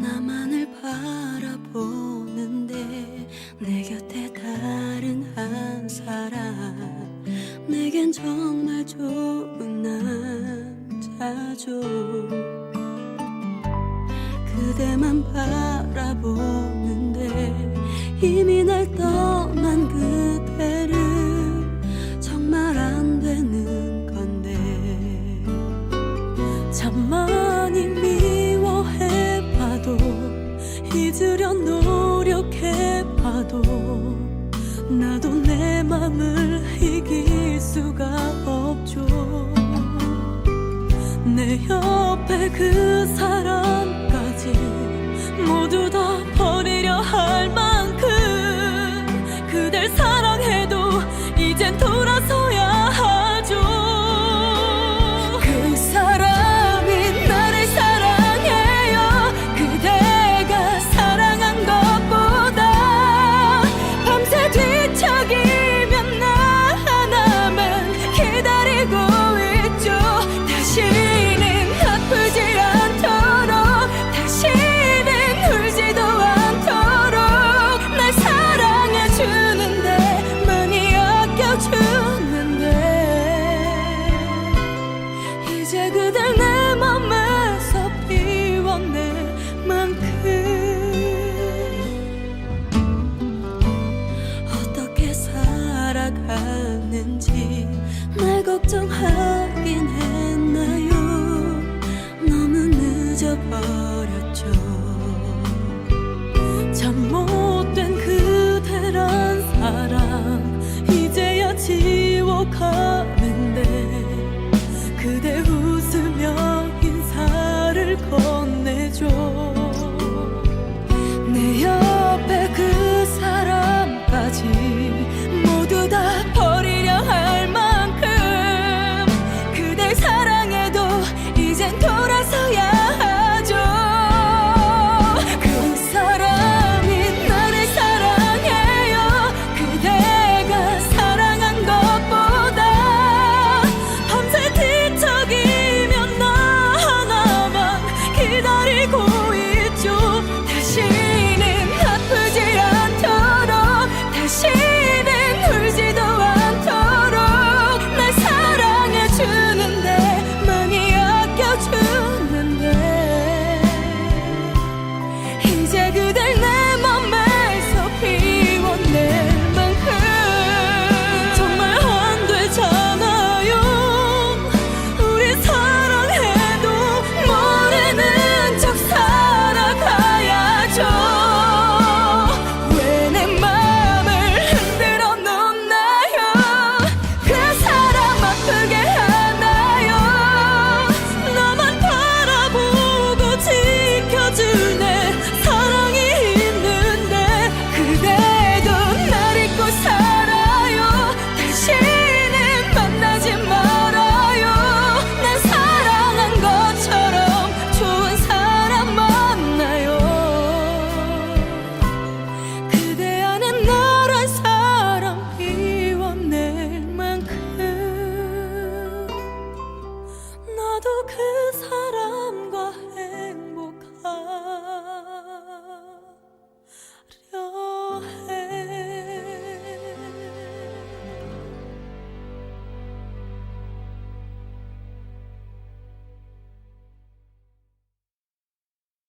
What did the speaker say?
나만을 바라보는데 내 곁에 다른 한 사람 내겐 정말 좋은 남자죠 그대만 바라보는데 이미 날 떠. 바람을 이길 수가 없죠. 내 옆에 그 사람까지 모두 다 버리려 할만 주는데 이제 그댈 내 맘에서 비워낼 만큼. 어떻게 살아가는지 날 걱정하긴 했나요? 너무 늦어버렸죠. 참 못된 그대란 사람.